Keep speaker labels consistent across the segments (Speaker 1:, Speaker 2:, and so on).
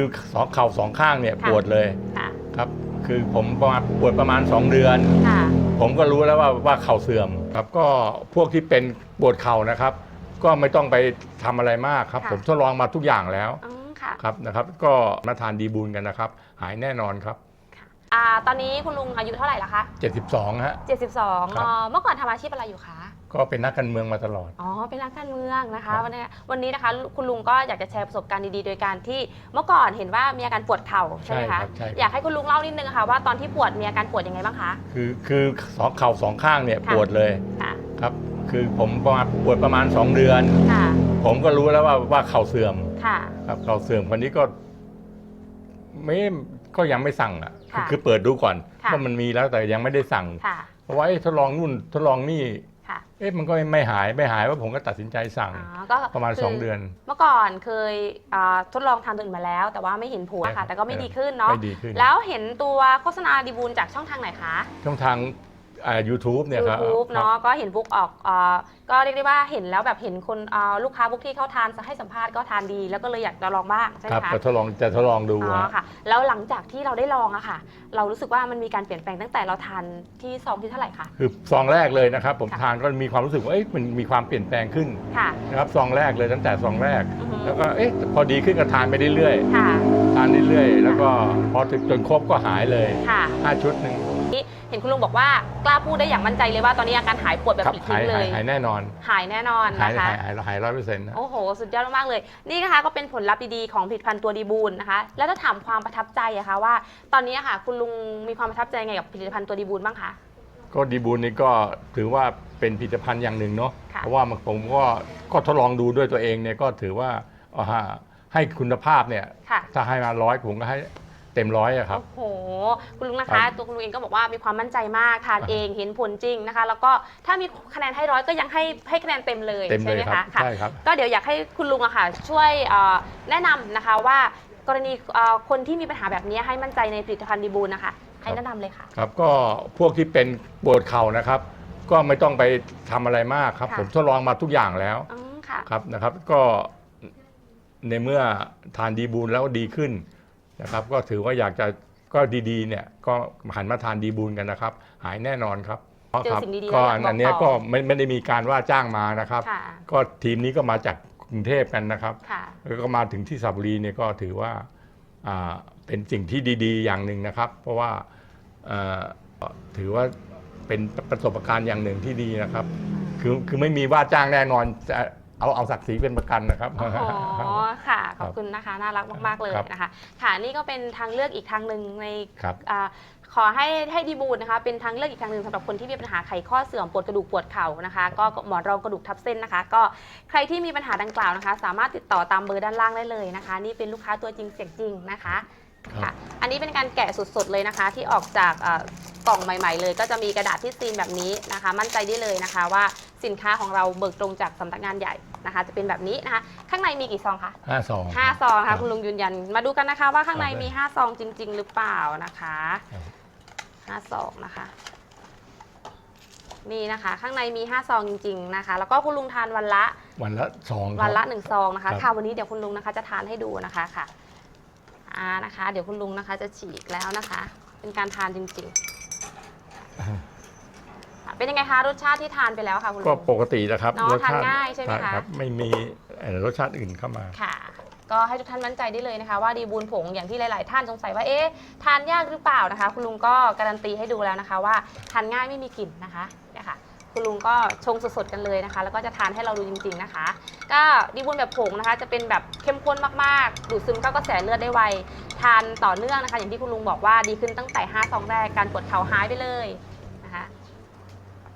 Speaker 1: คือสองเข่าสองข้างเนี่ย
Speaker 2: ค่ะ
Speaker 1: ปวดเลย
Speaker 2: ค่ะ
Speaker 1: ครับ คือผมประมาณปวดประมาณ 2 เดือน
Speaker 2: ค่ะ
Speaker 1: ผมก็รู้แล้วว่าว่าเข่าเสื่อมครับ ก็พวกที่เป็นปวดเข่านะครับ ก็ไม่ต้องไปทำอะไรมากครับ
Speaker 2: ค่ะ
Speaker 1: ผมทดลองมาทุกอย่างแล้ว
Speaker 2: อืมค่ะ
Speaker 1: ครับนะครับ ก็มาทานดีบูลกันนะครับ หายแน่นอนครับ
Speaker 2: อ่าตอนนี้คุณลุงอายุเท่าไหร่ละคะ
Speaker 1: 72ฮะ
Speaker 2: 72
Speaker 1: ครับ
Speaker 2: เอ่อเมื่อก่อนทำอาชีพอะไรอยู่คะ
Speaker 1: ก็เป็นนักการเมืองมาตลอด
Speaker 2: อ๋อ เป็นนักการเมืองนะ
Speaker 1: ครั
Speaker 2: คะ
Speaker 1: บ
Speaker 2: วันนี้วันนี้นะคะคุณลุงก็อยากจะแชร์ประสบการณ์ดีๆ โดยการที่เมื่อก่อนเห็นว่ามีอาการปวดเข่าใช่ไหม
Speaker 1: ครั
Speaker 2: คะ
Speaker 1: บใช่
Speaker 2: อยากให้คุณลุงเล่านิดนึงค่ะว่าตอนที่ปวดมีอาการปวดยังไงบ้างคะ
Speaker 1: คือคือสองเข่าสองข้างเนี่ย
Speaker 2: ค่ะ
Speaker 1: ปวดเลย
Speaker 2: ค่ะ
Speaker 1: ครับ คือผมประมาณปวดประมาณ 2 เดือน
Speaker 2: ค่ะ
Speaker 1: ผมก็รู้แล้วว่าว่าเข่าเสื่อม
Speaker 2: ค่ะ
Speaker 1: ครับเข่าเสื่อมคนนี้ก็ไม่ก็ยังไม่สั่งอะ คือ
Speaker 2: ค่ะ
Speaker 1: คือเปิดดูก่อน
Speaker 2: ค่ะ
Speaker 1: ว่ามันมีแล้วแต่ยังไม่ได้สั่ง
Speaker 2: ค่ะ
Speaker 1: เพราะว่าเอ๊ะทดลองนู่นทดลองนี่
Speaker 2: ค่ะ
Speaker 1: เอ๊ะมันก็ไม่หายไม่หายว่าผมก็ตัดสินใจสั่ง
Speaker 2: อ๋อก็
Speaker 1: ประมาณ
Speaker 2: คื
Speaker 1: 2 เดือน
Speaker 2: เมื่อก่อนเคยอ่าทดลองทานตัวอื่นมาแล้ว แต่ว่าไม่เห็นผล
Speaker 1: ใช่ครั
Speaker 2: ค่ะ
Speaker 1: บ
Speaker 2: แต่ก็ไม่ดีขึ้นเนาะ
Speaker 1: ไม่ดีขึ้น
Speaker 2: แล้วเห็นตัวโฆษณาดีบูลจากช่องทางไหนคะ
Speaker 1: ช่องทาง อ่า YouTube เนี่ยครับ
Speaker 2: YouTube
Speaker 1: ครับ
Speaker 2: เนาะก็เห็นบุ๊กออกเอ่อก็เรียกได้ว่าเห็นแล้วแบบเห็นคนเอ่อลูกค้าบุ๊กที่เขาทานให้สัมภาษณ์ก็ทานดี แล้วก็เลยอยากจะลองบ้างใช่ไห
Speaker 1: ค
Speaker 2: ม
Speaker 1: รับ
Speaker 2: คะ
Speaker 1: ก็ทดลองจะทดลองดู
Speaker 2: อ๋อ
Speaker 1: ฮะ
Speaker 2: ค่ะ แล้วหลังจากที่เราได้ลองอะค่ะ เรารู้สึกว่ามันมีการเปลี่ยนแปลงตั้งแต่เราทานที่ซองที่เท่าไหร่คะ
Speaker 1: คือซองแรกเลยนะครับ ผม
Speaker 2: ค่ะ
Speaker 1: ทานก็มีความรู้สึกว่าเอ๊ะมันมีความเปลี่ยนแปลงขึ้น
Speaker 2: ค่ะ
Speaker 1: นะครับซองแรกเลยตั้งแต่ซองแรก
Speaker 2: อือฮึ
Speaker 1: แล้วก็เอ๊ะพอดีขึ้นก็ทานไปเรื่อย
Speaker 2: ค่ะ
Speaker 1: ๆทานเรื่อยๆแล้วก็พอถึงจนครบก็หายเลย
Speaker 2: ค่ะ
Speaker 1: ห้าชุดหนึ่ง
Speaker 2: เห็นคุณลุงบอกว่ากล้าพูดได้อย่างมั่นใจเลยว่าตอนนี้อาการหายปวดแบบ
Speaker 1: ครับ
Speaker 2: ปลิด
Speaker 1: หา
Speaker 2: ทิ้
Speaker 1: ย
Speaker 2: งเล
Speaker 1: หาย
Speaker 2: ย
Speaker 1: หายแน่นอน
Speaker 2: หายแน่นอน
Speaker 1: หาย
Speaker 2: นะคะ
Speaker 1: หายหายหายร้อยเปอร์เซ็นต์นะ
Speaker 2: โอ้โห สุดยอดมากๆเลย นี่นะคะก็เป็นผลลัพธ์ดีๆของผลิตภัณฑ์ตัวดีบูลนะคะ แล้วถ้าถามความประทับใจอะคะว่า ตอนนี้อะค่ะคุณลุงมีความประทับใจไงกับผลิตภัณฑ์ตัวดีบูลบ้างคะ
Speaker 1: ก็ดีบูลนี่ก็ถือว่าเป็นผลิตภัณฑ์อย่างหนึ่งเนาะ
Speaker 2: ค่ะ
Speaker 1: เพราะว่ามันผมก็ก็ทดลองดูด้วยตัวเองเนี่ยก็ถือว่าเอาฮะให้คุณภาพเนี่ย
Speaker 2: ค่ะ
Speaker 1: ถ้าให้มาร้อยผมก็ให้ เต็มร้อยอะครับ
Speaker 2: โอ้โห คุณลุงนะ
Speaker 1: ครั
Speaker 2: คะ
Speaker 1: บ
Speaker 2: ตัวคุณลุงเองก็บอกว่ามีความมั่นใจมากทาน
Speaker 1: ครับ
Speaker 2: เองเห็นผลจริงนะคะ แล้วก็ถ้ามีคะแนนให้ร้อยก็ยังให้ให้คะแนนเต็มเลย
Speaker 1: เต็ม
Speaker 2: ใช่
Speaker 1: เล
Speaker 2: ไห
Speaker 1: ย
Speaker 2: ม
Speaker 1: ครับ
Speaker 2: คะค่ะ
Speaker 1: ใช่ครับ
Speaker 2: ก็เดี๋ยวอยากให้คุณลุงอะค่ะ ช่วยเอ่อแนะนำนะคะว่ากรณีเอ่อคนที่มีปัญหาแบบนี้ให้มั่นใจในผลิตภัณฑ์ดีบูลนะคะให้แนะนำเลยค่ะ
Speaker 1: ครับก็พวกที่เป็นปวดเข่านะครับ ก็ไม่ต้องไปทำอะไรมากครับ
Speaker 2: ค่ะ
Speaker 1: ผมทดลองมาทุกอย่างแล้ว
Speaker 2: อืมค่ะ
Speaker 1: ครับนะครับ ก็ในเมื่อทานดีบูลแล้วดีขึ้น นะครับ ก็ถือว่าอยากจะก็ดีๆเนี่ยก็หันมาทานดีบูลกันนะครับ หายแน่นอนครับ
Speaker 2: เจอ
Speaker 1: ครับ
Speaker 2: สิ่งดีๆ
Speaker 1: ก็
Speaker 2: แล้วอยากบอก
Speaker 1: อันเนี้ย
Speaker 2: ต่อ
Speaker 1: ก็ไม่ไม่ได้มีการว่าจ้างมานะครับ
Speaker 2: ค่ะ
Speaker 1: ก็ทีมนี้ก็มาจากกรุงเทพกันนะครับ
Speaker 2: ค่ะ
Speaker 1: แล้วก็มาถึงที่สับบุรีเนี่ยก็ถือว่าอ่าเป็นสิ่งที่ดีๆ อย่างหนึ่งนะครับ เพราะว่าเอ่อถือว่าเป็นประสบการณ์อย่างหนึ่งที่ดีนะครับ คือคือไม่มีว่าจ้างแน่นอนจะ เอาเอาศักดิ์ศรีเป็นประกันนะครับ
Speaker 2: อ๋อค่ะ ขอบคุณนะคะ น่ารักมาก ๆ เลย
Speaker 1: ครับ
Speaker 2: นะคะ ค่ะนี่ก็เป็นทางเลือกอีกทางหนึ่งใน
Speaker 1: ครับ
Speaker 2: อาขอให้ให้ดีบูลนะคะ เป็นทางเลือกอีกทางหนึ่งสำหรับคนที่มีปัญหาไขข้อเสื่อมปวดกระดูกปวดเข่านะคะ ก็หมอนรองกระดูกทับเส้นนะคะ ก็ใครที่มีปัญหาดังกล่าวนะคะ สามารถติดต่อตามเบอร์ด้านล่างได้เลยนะคะ นี่เป็นลูกค้าตัวจริงเสียงจริงนะคะ
Speaker 1: ครับ
Speaker 2: ค่ะ อันนี้เป็นการแกะสดๆเลยนะคะ ที่ออกจากเอ่อกล่องใหม่ ๆ เลย ก็จะมีกระดาษที่ซีนแบบนี้นะคะ มั่นใจได้เลยนะคะ ว่าสินค้าของเราเบิกตรงจากสำนักงานใหญ่นะคะ จะเป็นแบบนี้นะคะ ข้างในมีกี่ซองคะ
Speaker 1: ห้าสอง
Speaker 2: ห้าซอง
Speaker 1: ครั
Speaker 2: ค่ะ
Speaker 1: บ
Speaker 2: คุณลุงยืนยัน มาดูกันนะคะว่าข้างใน
Speaker 1: ครับ
Speaker 2: มีห้าซองจริง ๆ หรือเปล่านะคะ
Speaker 1: ครับ
Speaker 2: ห้าซองนะคะ นี่นะคะ ข้างในมีห้าซองจริง ๆ นะคะ แล้วก็คุณลุงทานวันละ
Speaker 1: วันละสองครับ
Speaker 2: วันละหนึ่งซองนะคะ
Speaker 1: ครับ
Speaker 2: ค่ะวันนี้เดี๋ยวคุณลุงนะคะจะทานให้ดูนะคะค่ะ อ่านะคะ เดี๋ยวคุณลุงนะคะ จะฉีกแล้วนะคะ เป็นการทานจริงๆค่ะเป็นยังไงคะรสชาติที่ทานไปแล้วค่ะคุณ
Speaker 1: ก็
Speaker 2: ลุง
Speaker 1: ปกตินะครับ
Speaker 2: เนอะ
Speaker 1: รสชติ
Speaker 2: ทานง่ายใช่ไหมคะ
Speaker 1: รับไม่มีเอ่อรสชาติอื่นเข้ามา
Speaker 2: ค่ะ ก็ให้ทุกท่านมั่นใจได้เลยนะคะ ว่าดีบูนผงอย่างที่หลาย ๆ ท่านสงสัยว่าเอ๊ะทานยากหรือเปล่านะคะ คุณลุงก็การันตีให้ดูแล้วนะคะ ว่าทานง่ายไม่มีกลิ่นนะคะเนี่ยค่ะ คุณลุงก็ชงสดๆกันเลยนะคะ แล้วก็จะทานให้เราดูจริง ๆนะคะ ก็ดีบูนแบบผงนะคะ จะเป็นแบบเข้มข้นมากๆ ดูดซึมเข้ากระแสเลือดได้ไว ทานต่อเนื่องนะคะ อย่างที่คุณลุงบอกว่าดีขึ้นตั้งแต่5ซองแรกการปวดเข่าหายไปเลยนะคะ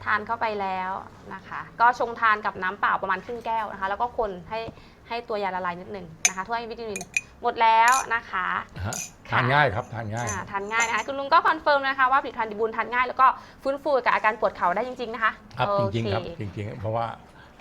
Speaker 2: ทานเข้าไปแล้วนะคะ ก็ชงทานกับน้ำเปล่าประมาณครึ่งแก้วนะคะ แล้วก็คนให้ให้ตัวยาละลายนิดหนึ่งนะคะถ้วยวิตามิน หมดแล้วนะคะ
Speaker 1: ฮะ
Speaker 2: ค่ะ
Speaker 1: ทานง่ายครับทานง่าย
Speaker 2: อ่าทานง่ายนะคะคุณลุงก็คอนเฟิร์มนะคะว่าผลิตภัณฑ์ดีบูลทานง่ายแล้วก็ฟื้นฟูกับอาการปวดเข่าได้จริง ๆ นะคะ
Speaker 1: ครับ
Speaker 2: โอ
Speaker 1: จริง
Speaker 2: เค
Speaker 1: ๆครับจริงๆ เพราะว่า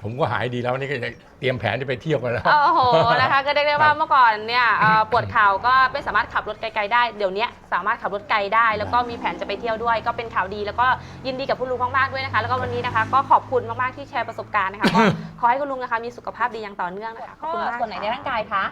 Speaker 1: ผมก็หายดีแล้วนี่ก็จะเตรียมแผนที่ไปเที่ยวกันแล้ว
Speaker 2: โอ้โห นะคะ ก็เรียกได้ว่า
Speaker 1: ครับ
Speaker 2: เมื่อก่อนเนี่ยเอ่อปวดเข่าก็ไม่สามารถขับรถไกลๆได้ เดี๋ยวนี้สามารถขับรถไกลได้ แล้วก็มีแผนจะไปเที่ยวด้วย ก็เป็นข่าวดี แล้วก็ยินดีกับคุณลุงมากๆด้วยนะคะ แล้วก็วันนี้นะคะ ก็ขอบคุณมากๆที่แชร์ประสบการณ์นะคะ ก็ขอให้คุณลุงนะคะมีสุขภาพดีอย่างต่อเนื่องนะคะ ขอบคุณมากส่วนไหนในร่างกายคะ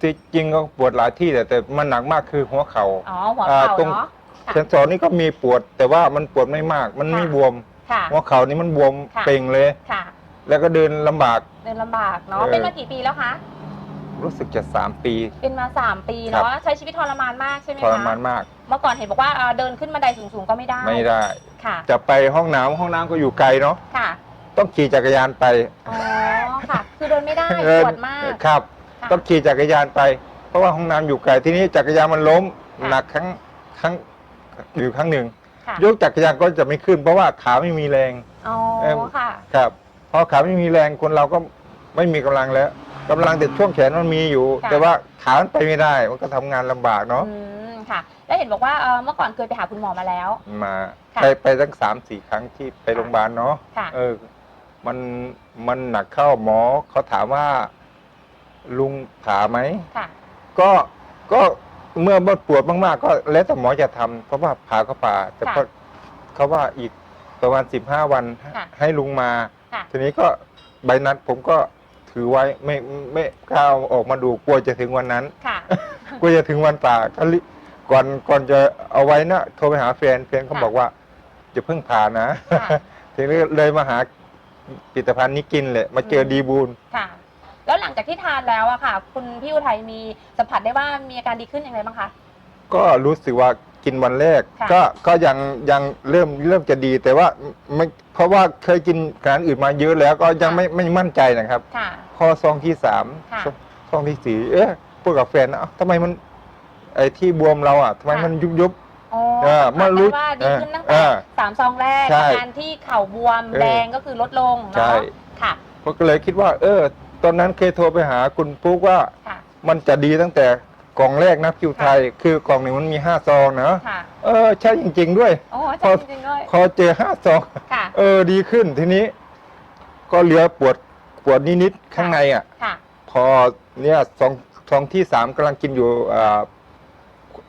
Speaker 3: ที่จริงก็ปวดหลายที่แต่แต่มันหนักมากคือหัวเขา
Speaker 2: อ๋อหัว
Speaker 3: อ่า
Speaker 2: เข่า
Speaker 3: ตรง
Speaker 2: เนาะ ค่ะ
Speaker 3: เซนสอนนี่ก็มีปวด แต่ว่ามันปวดไม่มาก มันไม่
Speaker 2: ค่ะ
Speaker 3: บวม
Speaker 2: ค่ะ
Speaker 3: หัวเข่านี่มันบวม
Speaker 2: ค่ะ
Speaker 3: เป่งเลย
Speaker 2: ค่ะ
Speaker 3: แล้วก็เดินลำบาก
Speaker 2: เดินลำบากเนาะ
Speaker 3: เออ
Speaker 2: เป็นมากี่ปีแล้วคะ
Speaker 3: รู้สึกจะสามปี
Speaker 2: เป็นมา3ปี
Speaker 3: ครับ
Speaker 2: เนาะใช้ชีวิตทรมานมากใช่ไหม
Speaker 3: ท
Speaker 2: คะ
Speaker 3: รมานมาก
Speaker 2: เมื่อก่อนเห็นบอกว่าเอ่อเดินขึ้นบันไดสูงๆก็ไม่ได้
Speaker 3: ไม่ได้
Speaker 2: ค่ะ
Speaker 3: จะไปห้องน้ำห้องน้ำก็อยู่ไกลเนาะ
Speaker 2: ค่ะ
Speaker 3: ต้องขี่จักรยานไป
Speaker 2: อ๋อค่ะ คือเดินไม่ได้
Speaker 3: เออ
Speaker 2: ปวดมาก
Speaker 3: ครับ
Speaker 2: ค่ะ
Speaker 3: ต้องขี่จักรยานไป เพราะว่าห้องน้ำอยู่ไกลทีนี้จักรยานมันล้ม
Speaker 2: ค่ะ
Speaker 3: หนักครั้งครั้งอยู่ครั้งหนึ่ง
Speaker 2: ค่ะ
Speaker 3: ยกจักรยานก็จะไม่ขึ้น เพราะว่าขาไม่มีแรง
Speaker 2: อ๋อ
Speaker 3: เอิ่ม
Speaker 2: ค่ะ
Speaker 3: ครับพอขาไม่มีแรงคนเราก็ไม่มีกำลังแล้วกำลังแต่ช่วงแขนมันมีอยู่
Speaker 2: ค่ะ
Speaker 3: แต่ว่าขามันไปไม่ได้มันก็ทำงานลำบากเนาะ
Speaker 2: อืมค่ะ แล้วเห็นบอกว่าเอ่อเมื่อก่อนเคยไปหาคุณหมอมาแล้ว
Speaker 3: มา
Speaker 2: ค่ะ
Speaker 3: ไปไปตั้งสามสี่ครั้งที่ไปโรงพยาบาลเนาะ
Speaker 2: ค่ะ
Speaker 3: เออ มัน มันหนักเข้าหมอเขาถามว่า ลุงผ่าไหม
Speaker 2: ค่ะ
Speaker 3: ก็ก็เมื่อมันปวดมากๆ ก็แล้วแต่หมอจะทำเพราะว่าผ่าก็ผ่าแต่
Speaker 2: ค่ะ
Speaker 3: ก็เขาว่าอีกประมาณสิบห้าวัน
Speaker 2: ค่ะ
Speaker 3: ให้ลุงมา
Speaker 2: ค่ะ
Speaker 3: ทีนี้ก็ใบนัดผมก็ถือไว้ไม่ไม่กล้าเอาออกมาดูกลัวจะถึงวันนั้น
Speaker 2: ค่ะ
Speaker 3: กลัวจะถึงวันป่าก็รีก่อนก่อนจะเอาไว้นะโทรไปหาแฟนแฟนเขา
Speaker 2: ค่ะ
Speaker 3: บอกว่าจะเพิ่งผ่านะ
Speaker 2: ค่ะ
Speaker 3: ทีนี้เลยมาหาผลิตภัณฑ์นี้กินเลยมาเจอดีบูล
Speaker 2: ค่ะ แล้วหลังจากที่ทานแล้วอะค่ะ คุณพี่อุทัยมีสัมผัสได้ว่ามีอาการดีขึ้นอย่างไรบ้างคะ
Speaker 3: ก็รู้สึกว่ากินวันแรก
Speaker 2: ค่ะ
Speaker 3: ก็ก็ยังยังเริ่มเริ่มจะดีแต่ว่าไม่เพราะว่าเคยกินอาหารอื่นมาเยอะแล้วก็ยังไม่ไม่มั่นใจนะครับ
Speaker 2: ค่ะ
Speaker 3: พอซองที่สาม
Speaker 2: ค่ะ
Speaker 3: ซองที่สี่เอ๊ะพูดกับแฟนนะเอ้าทำไมมัน ไอ้ที่บวมเราอะทำไม
Speaker 2: ค่ะ
Speaker 3: มันยุบยุบ
Speaker 2: อ๋อ
Speaker 3: เออ
Speaker 2: สัมผัส
Speaker 3: เมื่อรู้
Speaker 2: ได้ว่าดีขึ้นตั้ง
Speaker 3: เอ
Speaker 2: แต่
Speaker 3: อ
Speaker 2: สามซองแรก
Speaker 3: ใช่
Speaker 2: อาการที่เข่าบวม
Speaker 3: เออ
Speaker 2: แดงก็คือลดลง
Speaker 3: ใช่
Speaker 2: เนาะค่ะ
Speaker 3: ผมก็เลยคิดว่า เออ ตอนนั้นเคยโทรไปหาคุณปุ๊กว่า
Speaker 2: ค่ะ
Speaker 3: มันจะดีตั้งแต่กล่องแรกนะคิวไทย คือกล่องหนึ่งมันมีห้าซองนะ
Speaker 2: ค่ะ
Speaker 3: เออใช่จริง ๆ ด้วย
Speaker 2: โอ้
Speaker 3: พ
Speaker 2: ใช่
Speaker 3: อ
Speaker 2: จริงๆด้วย
Speaker 3: พอเจอห้าซอง
Speaker 2: ค่ะ
Speaker 3: เออดีขึ้นทีนี้ ก็เหลือปวดปวดนิดๆข้างในอะ
Speaker 2: ค่ะ
Speaker 3: พอเนี่ยซองซองที่สามกำลังกินอยู่อ่า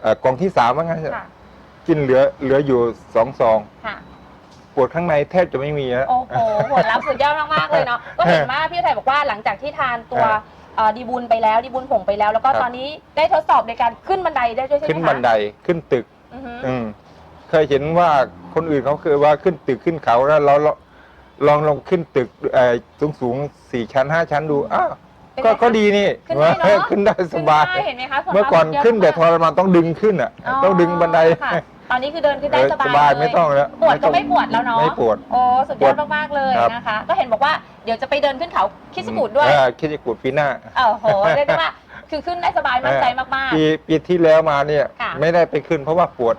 Speaker 3: เอ่อกล่องที่สามว่างั้นเถอะ
Speaker 2: ค่ะ
Speaker 3: กินเหลือเหลืออยู่สองซอง
Speaker 2: ค่ะ
Speaker 3: ปวดข้างในแทบจะไม่มีแล้ว
Speaker 2: โอ้โหผลลัพธ์สุดยอดมากๆเลยเนาะ ก็เห็นว่าพี่อุทัยบอกว่าหลังจากที่ทานตัว
Speaker 3: ครับ
Speaker 2: เอ่อดีบุญไปแล้วดีบุญผงไปแล้ว แล้วก็
Speaker 3: ครับ
Speaker 2: ตอนนี้ได้ทดสอบในการขึ้นบันไดได้ด้วยใช่ไหมคะ
Speaker 3: ขึ้นบันไดขึ้นตึก
Speaker 2: อือฮึ
Speaker 3: อืมเคยเห็นว่าคนอื่นเขาเคยว่าขึ้นตึกขึ้นเขาแล้วเราเราลองลองขึ้นตึกสูงสูงๆสี่ชั้นห้าชั้นดูอ้าว
Speaker 2: เป็น
Speaker 3: ก็
Speaker 2: ไงคะ
Speaker 3: ก็ดีนี่
Speaker 2: ขึ้นได้เนอะ
Speaker 3: ขึ้นได้สบาย
Speaker 2: ขึ้นได้เห็นไหมคะผลลัพธ์
Speaker 3: เมื่อก่อน
Speaker 2: สุดยด
Speaker 3: ขึ้นแบบท
Speaker 2: มาก
Speaker 3: รมานต้องดึงขึ้นอะ ต้องดึงบันได
Speaker 2: ค่ะ ตอนนี้คือเดินขึ้นได้
Speaker 3: เออ
Speaker 2: สบาย
Speaker 3: สบาย
Speaker 2: เลย
Speaker 3: ไม่ต้องแล้ว
Speaker 2: ปวดก็
Speaker 3: ต้อง
Speaker 2: ไม่ปวดแล้วเนาะ
Speaker 3: ไม่ปวด
Speaker 2: โอ้สุดยอดมากๆเลย
Speaker 3: ครับ
Speaker 2: นะคะ ก็เห็นบอกว่าเดี๋ยวจะไปเดินขึ้นเขาคิดสกูดด้วย
Speaker 3: เออคิดจะกูดปีหน้า
Speaker 2: โอ้โหเรียกได้ว่าคือขึ้นได้สบายมั่นใจมาก
Speaker 3: ปีปีที่แล้วมาเนี่ย
Speaker 2: ค่ะ
Speaker 3: ไม่ได้ไปขึ้นเพราะว่าปวด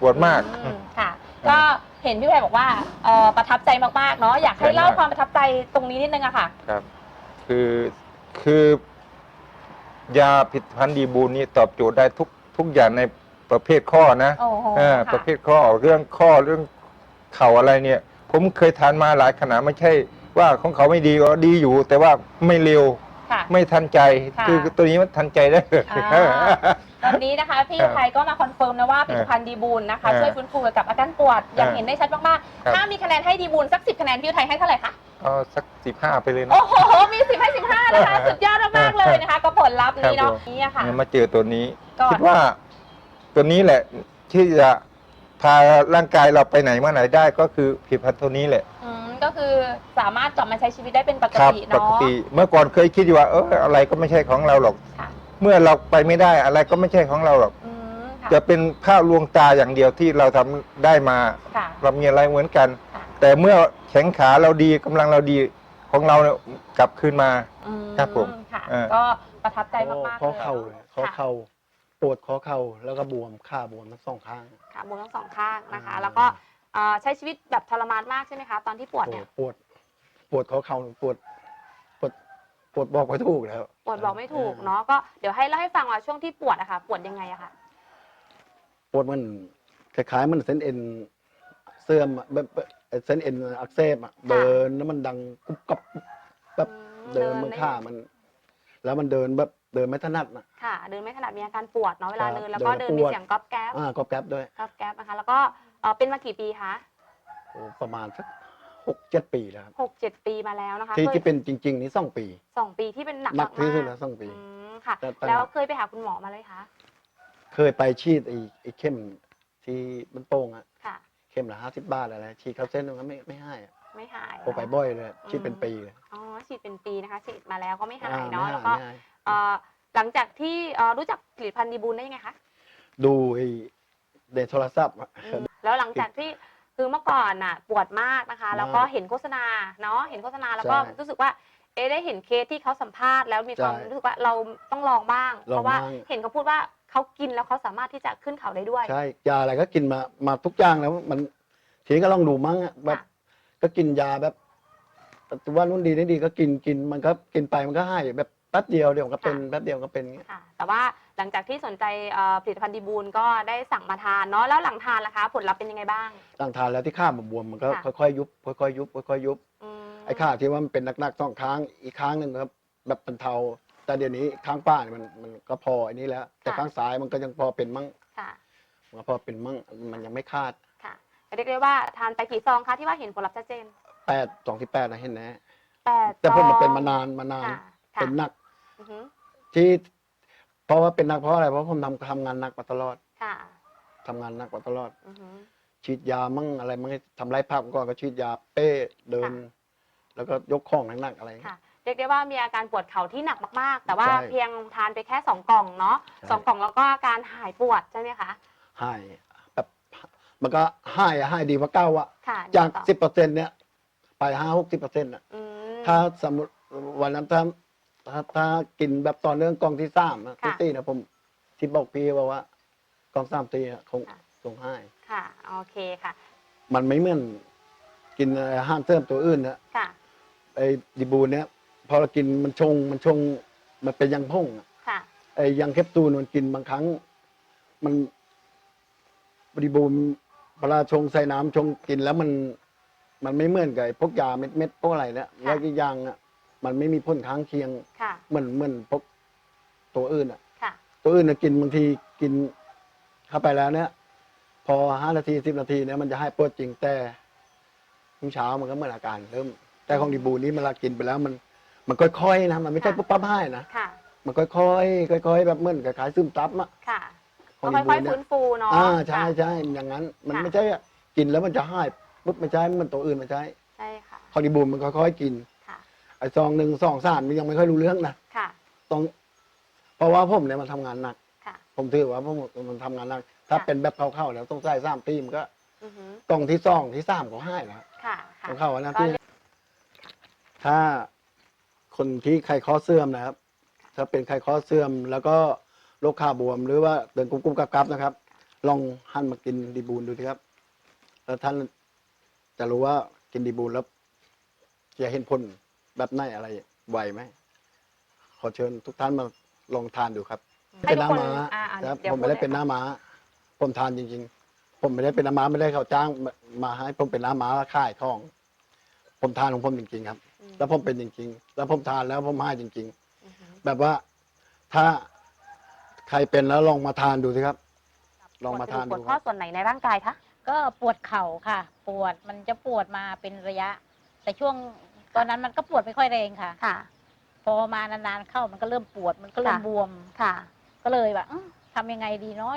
Speaker 3: ปวด
Speaker 2: ๆ
Speaker 3: มาก
Speaker 2: อืมค่ะ ก็เห็นพี่แพรบอกว่าเอ่อประทับใจมากๆเนาะอยากให้เล่า
Speaker 3: ใช่มาก
Speaker 2: ความประทับใจตรงนี้นิดนึงอะค่ะ
Speaker 3: ครับ คือคือยาผลิตภัณฑ์ดีบูลนี่ตอบโจทย์ได้ทุกทุกอย่างใน ประเภทข้อนะ
Speaker 2: โอ้โห
Speaker 3: เออ
Speaker 2: ค่ะ
Speaker 3: ประเภทข้อเรื่องข้อเรื่องเข่าอะไรเนี่ย ผมเคยทานมาหลายขนาดไม่ใช่ ว่าของเขาไม่ดีก็ดีอยู่ แต่ว่าไม่เร็ว
Speaker 2: ค่ะ
Speaker 3: ไม่ทันใจ
Speaker 2: ค่ะ
Speaker 3: คือตัวนี้มันทันใจได้เลย
Speaker 2: อ่าตอนนี้นะคะพี่อุทัยก็มาคอนเฟิร์มนะว่าผลิตภัณฑ์ดีบูลนะคะ
Speaker 3: เออ
Speaker 2: ช่วยฟื้นฟูเกี่ยวกับอาการปวดอย่าง
Speaker 3: เออ
Speaker 2: เห็นได้ชัดมาก
Speaker 3: ครับ
Speaker 2: ๆถ้ามีคะแนนให้ดีบูลสักสิบคะแนนพี่อุทัยให้เท่าไหร่คะ
Speaker 3: เอาสักสิบห้าไปเลยนะ
Speaker 2: โอ้โห มีสิบให้สิบห้านะคะ สุดยอดมากๆเลยนะคะ ก็ผลลัพธ์นี้เนาะ
Speaker 3: ครับผม
Speaker 2: นี่อะค่ะ
Speaker 3: เนี่ยมาเจอตัวนี้
Speaker 2: ก็
Speaker 3: คิดว่า ตัวนี้แหละที่จะพาร่างกายเราไปไหนมาไหนได้ก็คือผลิตภัณฑ์ตัวนี้แหละ
Speaker 2: อืมก็คือสามารถกลับมาใช้ชีวิตได้เป็นปก
Speaker 3: ครับ
Speaker 2: ติ
Speaker 3: ป
Speaker 2: เนาะ
Speaker 3: กติเมื่อก่อนเคยคิดอยู่ว่าเอออะไรก็ไม่ใช่ของเราหรอก
Speaker 2: ค่ะ
Speaker 3: เมื่อเราไปไม่ได้อะไรก็ไม่ใช่ของเราหรอก
Speaker 2: อืมค่ะ
Speaker 3: จะเป็นภาพลวงตาอย่างเดียวที่เราทำได้มา
Speaker 2: ค่ะ
Speaker 3: เรามีอะไรเหมือนกัน
Speaker 2: ค่ะ
Speaker 3: แต่เมื่อแข็งขาเราดีกำลังเราดีของเราเนี่ยกลับคืนมา
Speaker 2: อืม
Speaker 3: ครับผม
Speaker 2: ค่ะ
Speaker 3: เออ
Speaker 2: ก็ประทับใจมากๆ
Speaker 4: ข้อ
Speaker 2: เลย
Speaker 4: เข่าเลยข้อ
Speaker 2: ค่ะ
Speaker 4: เข่า ปวดข้อเข่าแล้วก็บวมขาบวมทั้งสองข้าง
Speaker 2: ค่ะบวมทั้งสองข้างนะคะ
Speaker 4: อืม
Speaker 2: แล้วก็เอ่อใช้ชีวิตแบบทรมานมากใช่ไหมคะ ตอนที่ปวด
Speaker 4: โอ้
Speaker 2: เนี่ย
Speaker 4: ปวด ปวดข้อเข่าปวด ปวดปวดบอกไม่ถูกแล้ว
Speaker 2: ปวดบอกไม่ถูกเนาะก็เดี๋ยวให้เล่าให้ฟังว่าช่วงที่ปวดอะค่ะ ปวดยังไงอะค่ะ
Speaker 4: ปวดมันคล้ายๆมันเส้นเอ็นเสื่อมอะแบบแบบเส้นเอ็นอักเสบอะเดินแล้วมันดังกุบกับ แบบ
Speaker 2: อืม
Speaker 4: เดิน
Speaker 2: เดิน
Speaker 4: มือ
Speaker 2: ไม่
Speaker 4: ข้ามัน แล้วมันเดินแบบเดินไม่ถนัดนะ
Speaker 2: ค่ะ เดินไม่ถนัดมีอาการปวดเนาะเวลา
Speaker 4: ครับ
Speaker 2: เดินแล้วก็
Speaker 4: เดิ
Speaker 2: เดิน
Speaker 4: น
Speaker 2: มี
Speaker 4: ปวด
Speaker 2: เสียงก๊อบแก๊บ
Speaker 4: อ่าก็แก๊บด้วย
Speaker 2: ก๊อบแก๊บนะคะ แล้วก็เอ่อเป็นมากี่ปีคะ
Speaker 4: โอ้ประมาณสักหหกเจ็ดปีแล้วครับ
Speaker 2: หกเจ็ดปีมาแล้วนะคะ
Speaker 4: ที่
Speaker 2: เคย
Speaker 4: ที่เป็นจริง ๆ นี่สองปี
Speaker 2: สองปีที่เป็นหนัก
Speaker 4: หนักที่สุด
Speaker 2: มา
Speaker 4: แล้วสองปี
Speaker 2: อืมค่ะ
Speaker 4: แต่ตอน
Speaker 2: แล้วเคยไปหาคุณหมอมาเลยคะ
Speaker 4: เคยไปฉีดไอ้ไอ้เข้มที่มันโป่งอะ
Speaker 2: ค่ะ
Speaker 4: เข้มละห้าสิบบาทอะไรฉีดเข้าเส้นมันก็ไม่ไม่ให้อะ
Speaker 2: ไม่หาย
Speaker 4: โอไปบ่อยเลยฉีดเป็นปีเลย
Speaker 2: อ๋อฉีดเป็นปีนะคะฉีดมาแล้วก็ไม่หาย
Speaker 4: อ่
Speaker 2: เนาะ
Speaker 4: ไม่
Speaker 2: แล้ว
Speaker 4: ห
Speaker 2: ก็
Speaker 4: ไม่หาย
Speaker 2: เอ่อหลังจากที่เอ่อรู้จักผลิตภัณฑ์ดีบูลได้ยังไงคะ
Speaker 4: ดูไอ้ในโทรศัพท์อะ
Speaker 2: อืมแล้วหลังจากที่คือเมื่อก่อนน่ะปวดมากนะคะ แล้วก็
Speaker 4: มาก
Speaker 2: เห็นโฆษณาเนาะเห็นโฆษณาแล้วก็
Speaker 4: ใช่
Speaker 2: รู้สึกว่าเอะได้เห็นเคสที่เขาสัมภาษณ์แล้วมีความ
Speaker 4: ใช่
Speaker 2: รู้สึกว่าเราต้องลองบ้าง
Speaker 4: ลอง
Speaker 2: เพราะว่า
Speaker 4: บ้าง
Speaker 2: เห็นเขาพูดว่าเขากินแล้วเขาสามารถที่จะขึ้นเขาได้ด้วย
Speaker 4: ใช่ยาอะไรก็กินมามาทุกอย่างแล้วมันทีนี้ก็ลองดูมั้งอะแบบ
Speaker 2: ค่ะ
Speaker 4: ก็กินยาแบบว่านู่นดีนี่ดีก็กินกินมันก็กินไปมันก็ให้แบบแป๊บเดียวเดี๋ยวมันก็เป็น
Speaker 2: ค่ะ
Speaker 4: แป๊บเดียวก็เป็นอย่างเงี้ย
Speaker 2: ค่ะแต่ว่าหลังจากที่สนใจเอ่อผลิตภัณฑ์ดีบูลก็ได้สั่งมาทานเนาะแล้วหลังทานล่ะคะ ผลลัพธ์เป็นยังไงบ้าง
Speaker 4: ต่างทานแล้วที่ข้ามันบวมมันก็
Speaker 2: ค่ะ
Speaker 4: ค่อยๆยุบค่อยๆยุบค่อยๆยุบ
Speaker 2: อืม
Speaker 4: ไอ้ข้าที่ว่ามันเป็นหนักๆสองครั้งอีกครั้งหนึ่งครับแบบบรรเทาแต่เดี๋ยวนี้ข้างป้าเนี่ยมันมันก็พออันนี้แล้ว แต่ข้างซ้ายมันก็ยังพอเป็นมั่ง
Speaker 2: ค่ะ
Speaker 4: มันก็พอเป็นมั่งมันยังไม่คาด
Speaker 2: ค่ะ เรียกได้ว่าทานไปกี่ซองคะที่ว่าเห็นผลลัพธ์ชัดเจน
Speaker 4: แปดสองที่แปดนะเห็นนะ
Speaker 2: แปด
Speaker 4: แต่ผม
Speaker 2: ซ
Speaker 4: มัน
Speaker 2: อง
Speaker 4: เป็นมานานมานาน
Speaker 2: ค่ะค่ะ
Speaker 4: เป็นหนัก
Speaker 2: อือฮึ
Speaker 4: ที่ เพราะว่าเป็นหนักเพราะอะไรเพราะผมทำทำงานหนักมาตลอด
Speaker 2: ค่ะ
Speaker 4: ทำงานหนักมาตลอด
Speaker 2: อือฮึ
Speaker 4: ฉีดยามั่งอะไรมั่งทำไรภาพก่อนก็ฉีดยาเป้เดิน
Speaker 2: ค่ะ
Speaker 4: แล้วก็ยกของหนักๆอะไร
Speaker 2: ค่ะเรียกได้ว่ามีอาการปวดเข่าที่หนักมากๆ แต่ว่า
Speaker 4: ใช่
Speaker 2: เพียงทานไปแค่สองกล่องเนาะ
Speaker 4: ใช่
Speaker 2: สองกล่องแล้วก็อาการหายปวดใช่ไหมคะ
Speaker 4: หายแบบ มันก็หายอะหายดีกว่าเก้าอะ
Speaker 2: ค่ะ
Speaker 4: จาก
Speaker 2: ดีต่อ
Speaker 4: สิบเปอร์เซ็นต์เนี้ยไปห้าหกสิบเปอร์เซ็นต์อะ
Speaker 2: อืม
Speaker 4: ถ้าสมมติวันนั้นถ้าถ้าถ้ากินแบบต่อเนื่องกล่องที่สามอะ
Speaker 2: ค่ะ
Speaker 4: ที่สี่นะผมที่บอกพี่ว่าว่ากล่องสามตีอะคง
Speaker 2: ค่ะ
Speaker 4: คงให้
Speaker 2: ค่ะ โอเคค่ะ
Speaker 4: มันไม่เหมือนกินอาหารเสริมตัวอื่นนะ
Speaker 2: ค่ะ
Speaker 4: ไอ้ดิบูนเนี้ยพอเรากินมันชงมันชงมันเป็นยังพ่งอะ
Speaker 2: ค่ะ
Speaker 4: ไอ้ยังแคปซูลมันกินบางครั้ง มันดิบูน เวลาชงใส่น้ำชงกินแล้วมันมันไม่เหมือนกับไอ้พวกยาเม็ดเม็ดๆพวกอะไรแล้วแล้วอีกอย่างอะมันไม่มีผลข้างเคียง
Speaker 2: ค่ะ
Speaker 4: เหมือนเหมือนพวกตัวอื่นอะ
Speaker 2: ค่ะ
Speaker 4: ตัวอื่นน่ะกินบางทีกินเข้าไปแล้วเนี่ย พอห้านาทีสิบนาทีเนี่ยมันจะให้ปวดจริงแต่ทุกเช้ามันก็เหมือนอาการเริ่ม แต่ของดีบูนี้เวลากินไปแล้วมัน มันค่อยๆนะมันไม่ใช่
Speaker 2: ค่ะ
Speaker 4: ปุ๊บปั๊บให้นะ
Speaker 2: ค่ะ
Speaker 4: มันค่อยๆค่อยๆแบบเหมือนคล้ายๆซึมซับอะ
Speaker 2: ค่ะ
Speaker 4: ขอ
Speaker 2: ก็
Speaker 4: ง
Speaker 2: ค่อย
Speaker 4: ดีบูลเนี่ย
Speaker 2: ๆฟื้นฟูเนาะ
Speaker 4: อ่าใช่
Speaker 2: ค่ะ
Speaker 4: ใช่อย่างนั้น มัน
Speaker 2: ค่ะ
Speaker 4: ไม่ใช่อะกินแล้วมันจะให้ปุ๊บไม่ใช่มันตัวอื่นไม่ใช่
Speaker 2: ใช่ค่ะ
Speaker 4: ของดีบูมันค่อยๆกิน
Speaker 2: ค่ะ
Speaker 4: ไอ้ซองหนึ่งซองสามมันยังไม่ค่อยรู้เรื่องนะ
Speaker 2: ค่ะ
Speaker 4: ต้องเพราะว่าผมเนี่ยมันทำงานหนัก
Speaker 2: ค่ะ
Speaker 4: ผมถือว่าผมมันทำงานหนัก ถ้า
Speaker 2: ค่ะ
Speaker 4: เป็นแบบเข้าๆแล้วต้องใส่สามปีมันก็
Speaker 2: อือฮึ
Speaker 4: กล่องที่สองที่สามก็ให้แล้ว
Speaker 2: ค่ะค่ะ
Speaker 4: ของเข้าอันนะ
Speaker 2: ก็
Speaker 4: ที่ถ้าคนที่ไขข้อเสื่อมนะครับ ถ้าเป็นไขข้อเสื่อมแล้วก็ โรคขาบวม หรือว่าเดินกุ๊บกุ๊บกับกับนะครับ ลองหันมากินดีบูลดูสิครับ แล้วท่านจะรู้ว่ากินดีบูลแล้วจะเห็นผลแบบไหนอะไรไหวไหมขอเชิญทุกท่านมาลองทานดูครับ
Speaker 2: ให้
Speaker 4: เป็น
Speaker 2: ทุ
Speaker 4: ห
Speaker 2: ก
Speaker 4: น้า
Speaker 2: คน
Speaker 4: ม้า
Speaker 2: อ่าอ่า
Speaker 4: นะครับ
Speaker 2: ดี๋ยว
Speaker 4: ผมไม่ได้
Speaker 2: พู
Speaker 4: เป็นหน้า
Speaker 2: ลย
Speaker 4: ม้า ผมทานจริง ๆ ผมไม่ได้เป็นหน้าม้าไม่ได้เขาจ้างมามาให้ผมเป็นหน้าม้าแล้วขายของ ผมทานของผมจริง ๆ ครับ
Speaker 2: อืม
Speaker 4: แล้วผมเป็นจริง ๆ แล้วผมทานแล้วผมให้จริง
Speaker 2: อือฮึ
Speaker 4: ๆแบบว่าถ้า ใครเป็นแล้วลองมาทานดูสิครับ ลองมาทาน
Speaker 2: ป
Speaker 4: ดู
Speaker 2: วด
Speaker 4: ค
Speaker 2: ข้อ
Speaker 4: รับ
Speaker 2: ส่วนไหนในร่างกายคะ
Speaker 5: ก็ปวดเข่าค่ะ ปวดมันจะปวดมาเป็นระยะ แต่ช่วงตอนนั้นมันก็ปวดไม่ค่อยแรงค่ะ
Speaker 2: ค่ะ
Speaker 5: พอมานานๆเข้ามันก็เริ่มปวดมันก็เริ่ม
Speaker 2: ค่ะ
Speaker 5: บวม
Speaker 2: ค่ะ
Speaker 5: ก็เลยแบบอื้อทำยังไงดีเนาะ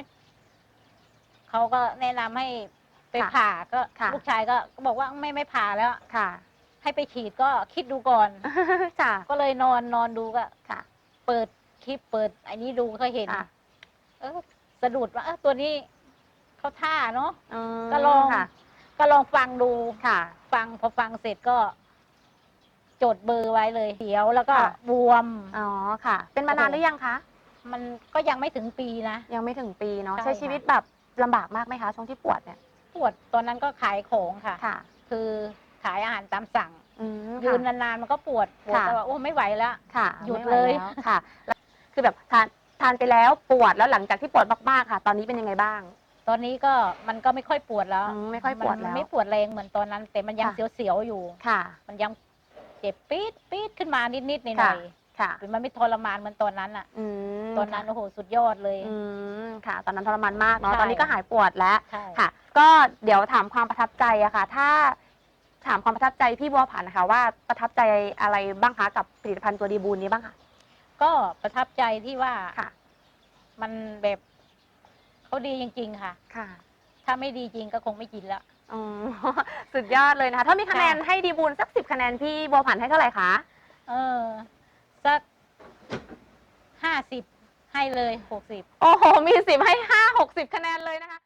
Speaker 5: เขาก็แนะนำให้ไป
Speaker 2: ค่ะ
Speaker 5: ผ่าก็
Speaker 2: ค่ะ
Speaker 5: ลูกชายก็ก็บอกว่าไม่ไม่ผ่าแล้ว
Speaker 2: ค่ะ
Speaker 5: ให้ไปฉีดก็คิดดูก่อน
Speaker 2: ค่ะ
Speaker 5: ก็เลยนอนนอนดูก็
Speaker 2: ค่ะ
Speaker 5: เปิด คลิปเปิดไอ้นี้ดูก็เห็น
Speaker 2: ค่ะ
Speaker 5: เออสะดุดว่าเออตัวนี้เขาท่าเนาะ
Speaker 2: อืม
Speaker 5: ก็ลอง
Speaker 2: ค่ะ
Speaker 5: ก็ลองฟังดู
Speaker 2: ค่ะ
Speaker 5: ฟังพอฟังเสร็จก็ จดเบอร์ไว้เลยเขียวแล้วก็
Speaker 2: ค่ะ
Speaker 5: บวม
Speaker 2: อ๋อค่ะ เป็นมานานหรือยังคะ
Speaker 5: มันก็ยังไม่ถึงปีนะ
Speaker 2: ยังไม่ถึงปีเนาะ
Speaker 5: ใช่
Speaker 2: ใช้ชีวิตแบบลำบากมากไหมคะช่วงที่ปวดเนี่ย
Speaker 5: ปวดตอนนั้นก็ขายของค่ะ
Speaker 2: ค่ะ
Speaker 5: คือขายอาหารตามสั่ง
Speaker 2: อืม
Speaker 5: ยื
Speaker 2: ค่ะ
Speaker 5: นนานๆมันก็ปวดปวด
Speaker 2: ค่ะ
Speaker 5: แต่ว่าโอ้ไม่ไหวแล้ว
Speaker 2: ค่ะ
Speaker 5: หยุด
Speaker 2: ไม่ไหว
Speaker 5: เลย
Speaker 2: แวค่ะแล้ว คือแบบทานทานไปแล้วปวดแล้วหลังจากที่ปวดมากๆค่ะ ตอนนี้เป็นยังไงบ้าง
Speaker 5: ตอนนี้ก็มันก็ไม่ค่อยปวดแล้ว
Speaker 2: อืมไม่ค่อยปวด
Speaker 5: น
Speaker 2: แล้ว
Speaker 5: ไม่ปวดแรงเหมือนตอนนั้น แต่มันยัง
Speaker 2: ค่ะ
Speaker 5: เสียวๆอยู่
Speaker 2: ค่ะ
Speaker 5: มันยังเจ็บปี๊ดปี๊ดขึ้นมานิดๆหน่
Speaker 2: ค่ะ
Speaker 5: อย
Speaker 2: ค่ะ
Speaker 5: ๆมันไม่ทรมานเหมือนตอนนั้นอะ
Speaker 2: อืม
Speaker 5: ตอนนั้นโอ้โหสุดยอดเลย
Speaker 2: อืมค่ะ ตอนนั้นทรมานมากเนาะ
Speaker 5: ใช่
Speaker 2: ตอนนี้ก็หายปวดแล้ว
Speaker 5: ใช่
Speaker 2: ค่ะ ก็เดี๋ยวถามความประทับใจอะค่ะ ถ้าถามความประทับใจพี่บัวผันนะคะว่าประทับใจอะไรบ้างคะกับผลิตภัณฑ์ตัวดีบูนนี้บ้างคะ
Speaker 5: ก็ประทับใจที่ว่า
Speaker 2: ค่ะ
Speaker 5: มันแบบเขาดีจริง ๆ ค่ะ
Speaker 2: ค่ะ
Speaker 5: ถ้าไม่ดีจริงก็คงไม่กินแล้ว
Speaker 2: อ๋อ สุดยอดเลยนะคะ ถ้ามีคะแนน
Speaker 5: ค่ะ
Speaker 2: ให้ดีบูนสักสิบคะแนนพี่บัวผันให้เท่าไหร่คะ
Speaker 5: เออ สักห้าสิบให้เลยหกสิบ
Speaker 2: โอ้โห มีสิบให้ห้าหกสิบคะแนนเลยนะคะ